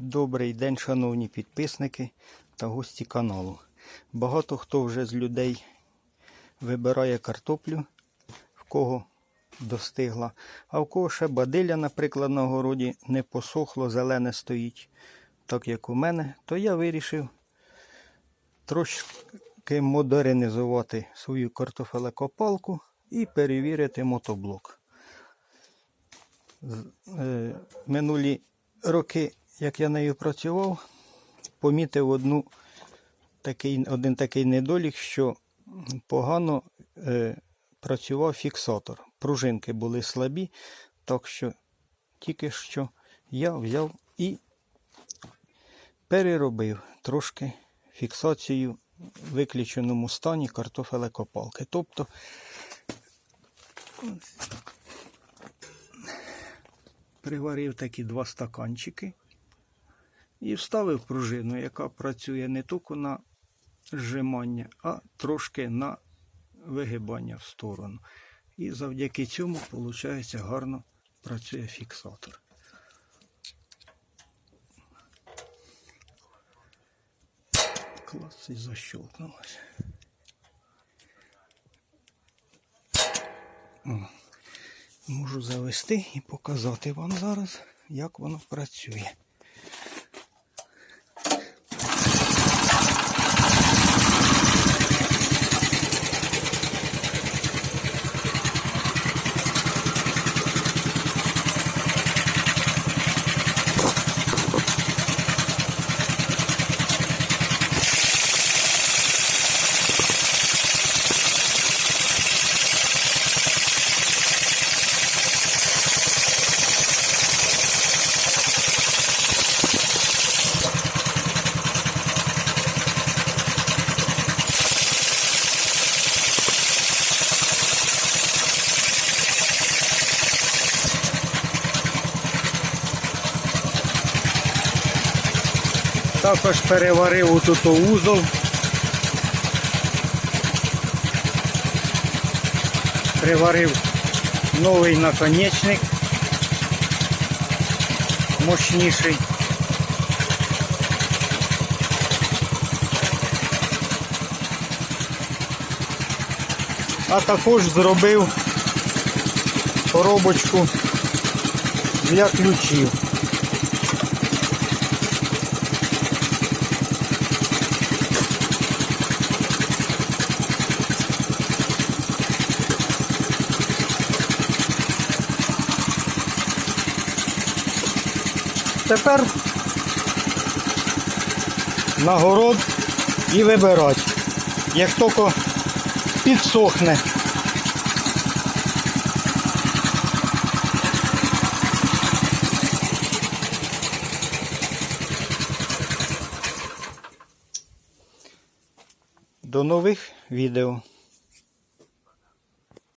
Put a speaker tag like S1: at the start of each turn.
S1: Добрий день, шановні підписники та гості каналу. Багато хто вже з людей вибирає картоплю, в кого достигла, а в кого ще бадилля, наприклад, на городі не посохло, зелене стоїть, так як у мене, то я вирішив трошки модернізувати свою картофелекопалку і перевірити мотоблок. Е, Минулі роки, як я нею працював, помітив одну, такий, один такий недолік, що погано е, працював фіксатор. Пружинки були слабі, так що тільки що я взяв і переробив трошки фіксацію в виключеному стані картофелекопалки. Тобто приварив такі два стаканчики і вставив пружину, яка працює не тільки на зжимання, а трошки на вигибання в сторону. І завдяки цьому, виходить, гарно працює фіксатор. Клас і защелкнулося. Можу завести і показати вам зараз, як воно працює. Також переварив отут вузол. Приварив новий наконечник. Мощніший. А також зробив коробочку для ключів. Тепер на город і вибирати. Як тільки підсохне. До нових відео.